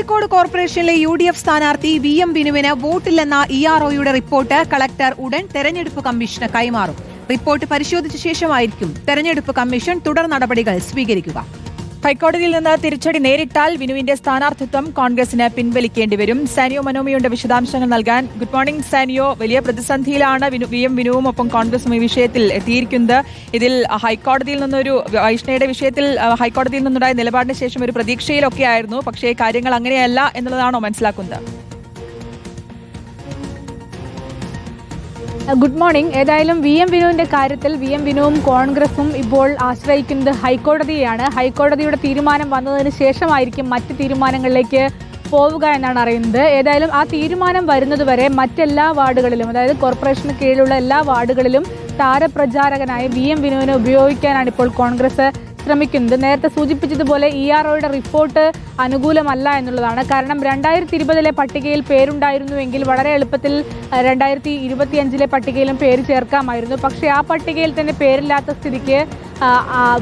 കോഴിക്കോട് കോർപ്പറേഷനിലെ U D F സ്ഥാനാർത്ഥി V M ബിനുവിന് വോട്ടില്ലെന്ന ഇ ആർ ഒയുടെ റിപ്പോർട്ട് കളക്ടർ ഉടൻ തെരഞ്ഞെടുപ്പ് കമ്മീഷന് കൈമാറും. റിപ്പോർട്ട് പരിശോധിച്ച ശേഷമായിരിക്കും തെരഞ്ഞെടുപ്പ് കമ്മീഷൻ തുടർ നടപടികൾ സ്വീകരിക്കുക. ഹൈക്കോടതിയിൽ നിന്ന് തിരിച്ചടി നേരിട്ടാൽ വിനുവിന്റെ സ്ഥാനാർത്ഥിത്വം കോൺഗ്രസിന് പിൻവലിക്കേണ്ടി വരും. സാനിയോ മനോമിയുടെ വിശദാംശങ്ങൾ നൽകാൻ ഗുഡ് മോർണിംഗ് സാനിയോ. വലിയ പ്രതിസന്ധിയിലാണ് വി എം വിനുവും ഒപ്പം കോൺഗ്രസും ഈ വിഷയത്തിൽ എത്തിയിരിക്കുന്നത്. ഇതിൽ ഹൈക്കോടതിയിൽ നിന്നൊരു വൈഷ്ണയുടെ വിഷയത്തിൽ ഹൈക്കോടതിയിൽ നിന്നുണ്ടായ നിലപാടിന് ശേഷം ഒരു പ്രതീക്ഷയിലൊക്കെ ആയിരുന്നു പക്ഷേ കാര്യങ്ങൾ അങ്ങനെയല്ല എന്നുള്ളതാണോ മനസ്സിലാക്കുന്നത്? ഗുഡ് മോർണിംഗ് ഏതായാലും വി എം വിനുവിന്റെ കാര്യത്തിൽ വി എം വിനുവും കോൺഗ്രസും ഇപ്പോൾ ആശ്രയിക്കുന്നത് ഹൈക്കോടതിയെയാണ് ഹൈക്കോടതിയുടെ തീരുമാനം വന്നതിന് ശേഷമായിരിക്കും മറ്റ് തീരുമാനങ്ങളിലേക്ക് പോവുക എന്നാണ് അറിയുന്നത്. ഏതായാലും ആ തീരുമാനം വരുന്നതുവരെ മറ്റെല്ലാ വാർഡുകളിലും അതായത് കോർപ്പറേഷന് കീഴിലുള്ള എല്ലാ വാർഡുകളിലും താരപ്രചാരകനായി വി എം വിനുവിനെ ഉപയോഗിക്കാനാണ് ഇപ്പോൾ കോൺഗ്രസ് ശ്രമിക്കുന്നത് നേരത്തെ സൂചിപ്പിച്ചതുപോലെ ഇ ആർ ഒയുടെ റിപ്പോർട്ട് അനുകൂലമല്ല എന്നുള്ളതാണ്. കാരണം രണ്ടായിരത്തി ഇരുപതിലെ പട്ടികയിൽ പേരുണ്ടായിരുന്നുവെങ്കിൽ വളരെ എളുപ്പത്തിൽ രണ്ടായിരത്തി ഇരുപത്തിയഞ്ചിലെ പട്ടികയിലും പേര് ചേർക്കാമായിരുന്നു. പക്ഷേ ആ പട്ടികയിൽ തന്നെ പേരില്ലാത്ത സ്ഥിതിക്ക്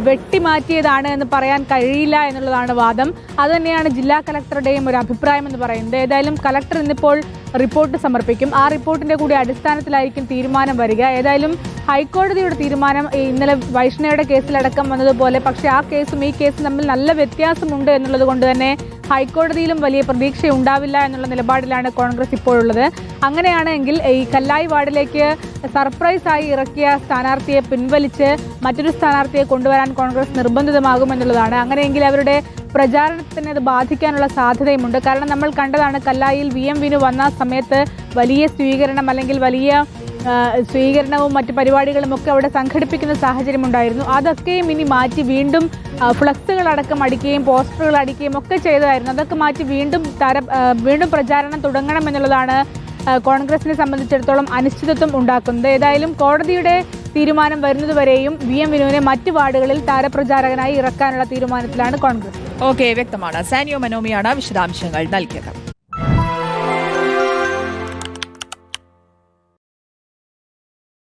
വെട്ടിമാറ്റിയതാണ് എന്ന് പറയാൻ കഴിയില്ല എന്നുള്ളതാണ് വാദം. അതുതന്നെയാണ് ജില്ലാ കലക്ടറുടെയും ഒരു അഭിപ്രായം എന്ന് പറയുന്നത്. ഏതായാലും കലക്ടർ ഇന്നിപ്പോൾ റിപ്പോർട്ട് സമർപ്പിക്കും. ആ റിപ്പോർട്ടിന്റെ കൂടി അടിസ്ഥാനത്തിലായിരിക്കും തീരുമാനം വരിക. ഏതായാലും ഹൈക്കോടതിയുടെ തീരുമാനം ഇന്നലെ വൈഷ്ണവയുടെ കേസിലടക്കം വന്നതുപോലെ പക്ഷേ ആ കേസും ഈ കേസും തമ്മിൽ നല്ല വ്യത്യാസമുണ്ട് എന്നുള്ളത് കൊണ്ട് തന്നെ ഹൈക്കോടതിയിലും വലിയ പ്രതീക്ഷ ഉണ്ടാവില്ല എന്നുള്ള നിലപാടിലാണ് കോൺഗ്രസ് ഇപ്പോഴുള്ളത്. അങ്ങനെയാണെങ്കിൽ ഈ കല്ലായി വാർഡിലേക്ക് സർപ്രൈസ് ആയി ഇറക്കിയ സ്ഥാനാർത്ഥിയെ പിൻവലിച്ച് മറ്റൊരു സ്ഥാനാർത്ഥിയെ കൊണ്ടുവരാൻ കോൺഗ്രസ് നിർബന്ധിതമാകും എന്നുള്ളതാണ്. അങ്ങനെയെങ്കിൽ അവരുടെ പ്രചാരണത്തിന് അത് ബാധിക്കാനുള്ള സാധ്യതയുമുണ്ട്. കാരണം നമ്മൾ കണ്ടതാണ് കല്ലായിൽ വി എം വിനു വന്ന സമയത്ത് വലിയ സ്വീകരണം അല്ലെങ്കിൽ വലിയ സ്വീകരണവും മറ്റ് പരിപാടികളും ഒക്കെ അവിടെ സംഘടിപ്പിക്കുന്ന സാഹചര്യം ഉണ്ടായിരുന്നു. അതൊക്കെയും ഇനി മാറ്റി വീണ്ടും ഫ്ലക്സുകൾ അടക്കം അടിക്കുകയും പോസ്റ്ററുകൾ അടിക്കുകയും ഒക്കെ ചെയ്തതായിരുന്നു. അതൊക്കെ മാറ്റി വീണ്ടും തര വീണ്ടും പ്രചാരണം തുടങ്ങണം എന്നുള്ളതാണ് കോൺഗ്രസിനെ സംബന്ധിച്ചിടത്തോളം അനിശ്ചിതത്വം ഉണ്ടാക്കുന്നത്. ഏതായാലും കോടതിയുടെ തീരുമാനം വരുന്നതുവരെയും വി എം വിനുവിനെ മറ്റ് വാർഡുകളിൽ താരപ്രചാരകനായി ഇറക്കാനുള്ള തീരുമാനത്തിലാണ് കോൺഗ്രസ്. ഓക്കെ വ്യക്തമാണ്. സാനിയോ മനോമിയാണ് വിശദാംശങ്ങൾ നൽകിയത്.